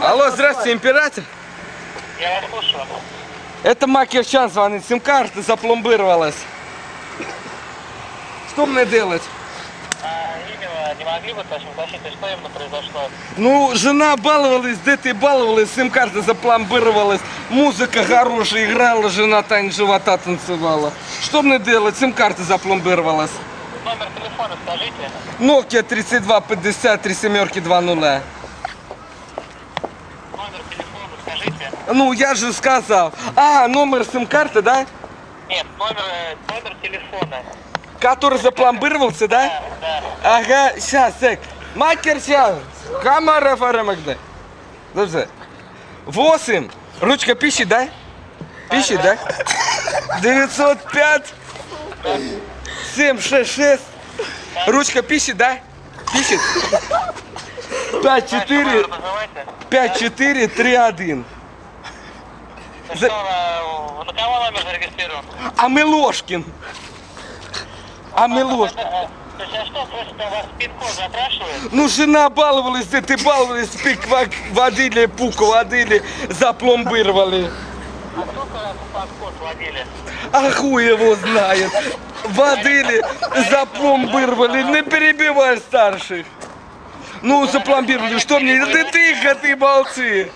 Алло, здравствуйте, император. Я вас слушаю. Это Макерчан звонит, сим-карта запломбировалась. Что мне делать? А, именно, не могли бы точно защиты, что именно произошло? Ну, жена баловалась, дети баловались, сим-карта запломбировалась, музыка хорошая, играла, жена танец живота танцевала. Что мне делать, сим-карта запломбировалась? Номер телефона скажите. Nokia 32 3 семерки 2 0 скажите. Ну, я же сказал. А, номер сим-карты, да? Нет, номер, э, номер телефона. Который запломбировался, да? Да, да. Ага, сейчас, сек. Макерчан, камера фарамагда. Подожди. Восемь. Ручка пишет, да? Пишет, да? 905 766. Ручка пишет, да? Пишет. 5 4 Номер называйте. 5 4 3 1. За- Что, на, на кого номер зарегистрирован? А Милошкин. А что, просто вас запрашивает? Ну, жена баловалась, дети баловались, пик ва- водили, пуку водили, запломбировали. А сколько раз под код водили? А хуй его знает. Водили, запломбировали, не перебивай старших. Ну, запломбировали, что мне, да тихо ты, молчи.